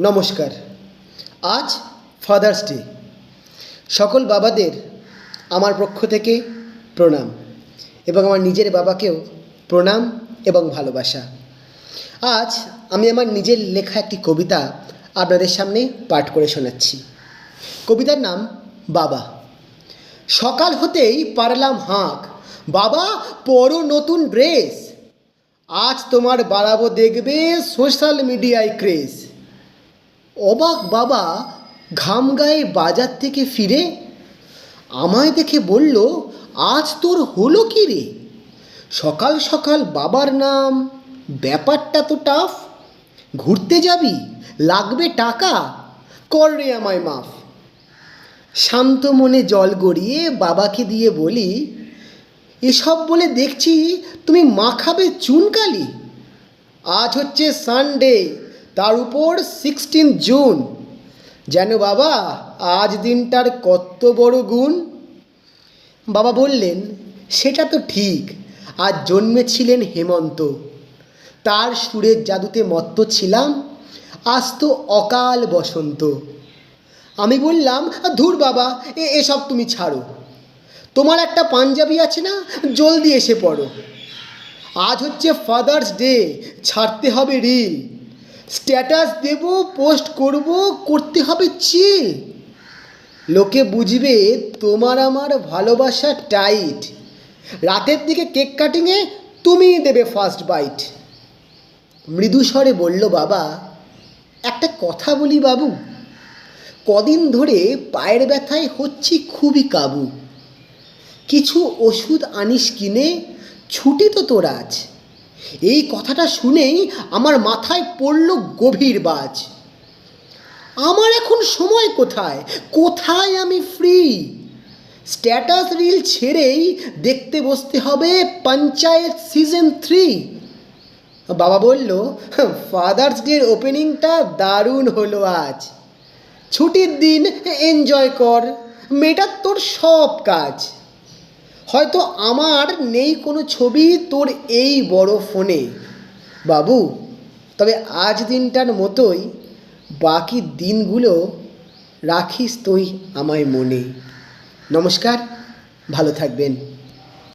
নমস্কার। আজ father's day সকল বাবাদের আমার পক্ষ থেকে প্রণাম এবং আমার নিজের বাবাকেও প্রণাম এবং ভালোবাসা। আজ আমি আমার নিজের লেখা একটি কবিতা আপনাদের সামনে পাঠ করে শোনাচ্ছি। কবিতার নাম বাবা। সকাল হতেই পারলাম হাঁক। বাবা পরো নতুন ড্রেস। আজ তোমার বাড়াবো দেখবে সোশ্যাল মিডিয়ায় ক্রেজ অবাক বাবা ঘাম গায়ে বাজার থেকে ফিরে আমায় দেখে বলল, আজ তোর হলো কি রে? সকাল সকাল বাবার নাম, ব্যাপারটা তো টাফ ঘুরতে যাবি? লাগবে টাকা? কর রে আমায় মাফ। শান্ত মনে জল গড়িয়ে বাবাকে দিয়ে বলি, এসব বলে দেখছি তুমি মাখাবে চুনকালি। আজ হচ্ছে সানডে তার উপর সিক্সটিন জুন। যেন বাবা, আজ দিনটার কত বড় গুণ? বাবা বললেন, সেটা তো ঠিক, আজ জন্মেছিলেন হেমন্ত। তার সুরের জাদুতে মত্ত ছিলাম, আজ তো অকাল বসন্ত। আমি বললাম, ধুর বাবা, এ, এসব তুমি ছাড়ো। তোমার একটা পাঞ্জাবি আছে না, জলদি এসে পড়ো। আজ হচ্ছে ফাদার্স ডে ছাড়তে হবে রিল। স্ট্যাটাস দেব, পোস্ট করব, করতে হবে চিল লোকে বুঝবে তোমার আমার ভালোবাসা টাইট। রাতের দিকে কেক কাটিংয়ে তুমিই দেবে ফার্স্ট বাইট মৃদু স্বরে বলল, বাবা, একটা কথা বলি বাবু। কদিন ধরে পায়ের ব্যথায় হচ্ছি খুবই কাবু। কিছু ওষুধ আনিস কিনে, ছুটি তো তোর আজ। এই কথাটা শুনেই আমার মাথায় পড়ল গভীর বাজ। আমার এখন সময় কোথায়? কোথায় আমি ফ্রি স্ট্যাটাস রিল ছেড়েই দেখতে বসতে হবে পঞ্চায়েত সিজন থ্রি বাবা বলল ফাদার্স ডের ওপেনিংটা দারুণ হলো আজ। ছুটির দিন এনজয় কর, মেয়েটার তোর সব কাজ। হয়তো আমার নেই কোনো ছবি তোর এই বড় ফোনে। বাবু, তবে আজ দিনটার মতোই বাকি দিনগুলো রাখিস তুই আমায় মনে। নমস্কার, ভালো থাকবেন।